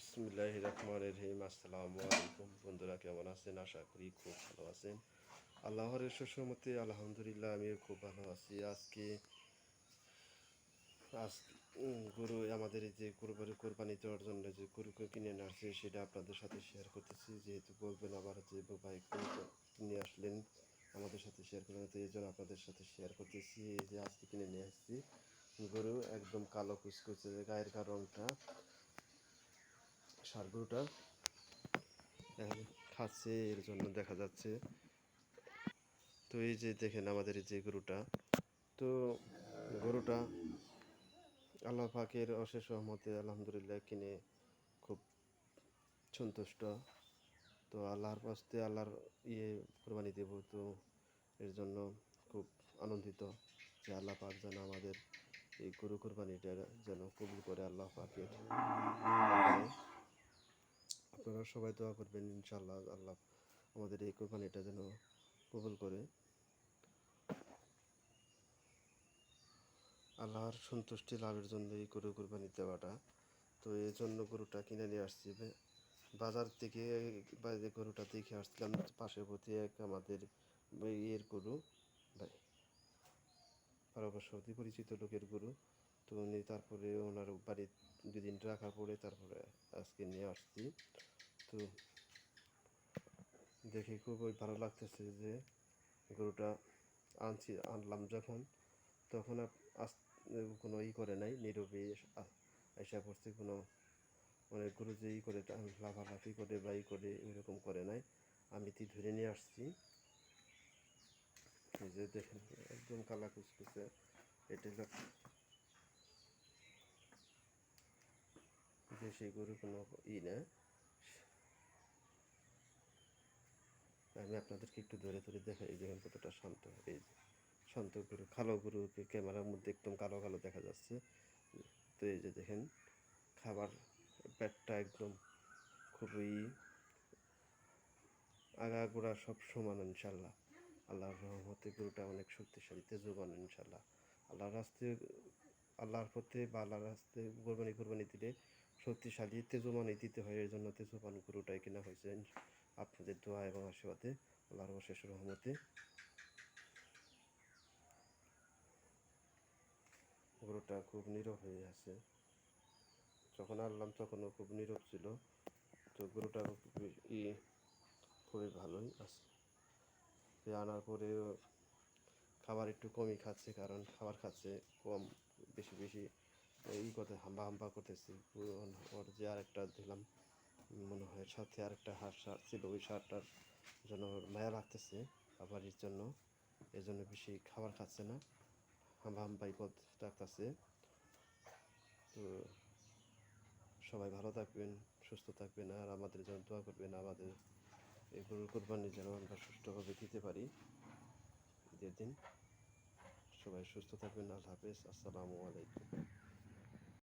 বিসমুল্লাহ রহমান রহিম আসসালামু আলাইকুম বন্ধুরা, কেমন আছেন? আশা করি খুব ভালো আছেন। আল্লাহর সুসমতে আলহামদুলিল্লাহ, আমিও খুব ভালো আছি। আজকে, আজ গরু, আমাদের যে কোরবানি কোরবানি দেওয়ার জন্য যে গরুকে কিনে আসছে, সেটা আপনাদের সাথে শেয়ার করতেছি। যেহেতু বলবেন আবার যে ভাই গরু নিয়ে আসলেন আমাদের সাথে শেয়ার করলেন, তো এই জন্য আপনাদের সাথে শেয়ার করতেছি। এই যে আজকে কিনে নিয়ে আসছি গরু, একদম কালো কুচকুচে, গায়ের কারণটা ষাড় গরুটা খাচ্ছে, এর জন্য দেখা যাচ্ছে। তো এই যে দেখেন আমাদের যে গরুটা। তো গরুটা আল্লাহ পাকের অশেষ রহমতে আলহামদুলিল্লাহ কিনে খুব সন্তুষ্ট। তো আল্লাহর পাশে আল্লাহর ইয়ে কোরবানি দেব, তো এর জন্য খুব আনন্দিত যে আল্লাহ পাক যেন আমাদের এই গরু কোরবানিটা যেন কবুল করে আল্লাহ পাকের। আপনারা সবাই দোয়া করবেন ইনশাল্লাহ আল্লাহ আমাদের এই কোরবানিটা যেন কবুল করে। আল্লাহর সন্তুষ্টি লাভের জন্য এই গরু কোরবানি দেওয়াটা। তো এই জন্য গরুটা কিনে নিয়ে আসছি। বাজার থেকে বা যে গরুটা দেখে আসছিলাম পাশে প্রতি এক আমাদের ইয়ের গরু, ভাই পারপার্শ্বর্তী পরিচিত লোকের গরু। তো উনি তারপরে ওনার বাড়ি দুদিন রাখার পরে তারপরে আজকে নিয়ে আসছি। তো দেখে খুবই ভালো লাগতেছে যে গরুটা আনছি, আনলাম যখন, তখন আস- কোনো ই করে নাই, নীরবে আ- আইসা পড়ছে, কোনো মানে গরু যে ই করে লাফালাফি করে বা ই করে এরকম করে নাই। আমি তি ধরে নিয়ে আসছি। যে দেখেন, একদম কালা কুচকুচে এটা দেশি গরু কোনো ই না। আমি আপনাদেরকে একটু ধরে ধরে দেখাই এই কতটা শান্ত, এই যে শান্ত গরু, কালো গরুকে ক্যামেরার মধ্যে একদম কালো কালো দেখা যাচ্ছে। তো এই যে দেখেন, খাবার পেটটা একদম খুবই আগাগোড়া সব সমান ইনশাল্লাহ। আল্লাহর রহমতে গরুটা অনেক শক্তিশালী, তেজবান ইনশাল্লাহ। আল্লাহর রাস্তে, আল্লাহর পথে বা আল্লাহর রাস্তে কোরবানি কোরবানি দিলে শক্তিশালী তেজমানই দিতে হয় এর জন্য তেজবান গরুটাই কেনা হয়েছে। আপনাদের দোয়া এবং আশীর্বাদে আল্লাহর অশেষ রহমতে। গরুটা খুব নীরব হয়ে আছে। যখন আনলাম তখনও খুব নীরব ছিল। তো গরুটা ই, খুবই ভালোই আছে। আনার পরে খাবার একটু কমই খাচ্ছে, কারণ খাবার খাচ্ছে কম, বেশি বেশি ই করতে হাম্বা হাম্বা করতেছি। ওর- যে আরেকটা দিলাম, মনে হয় সাথে আরেকটা হাঁস সার ছিল, ওই সারটার জন্য মায়া লাগতেছে খাবারের জন্য। এই জন্য বেশি খাবার খাচ্ছে না। হাম্বা হাম্বাই পথ ডাকতেছে তো সবাই ভালো থাকবেন, সুস্থ থাকবেন, আর আমাদের জন্য দোয়া করবেন, আমাদের এই গরুর কোরবানি যেন আমরা সুষ্ঠুভাবে দিতে পারি। ঈদের দিন সবাই সুস্থ থাকবেন, আল্লাহ হাফেজ, আসসালামু আলাইকুম।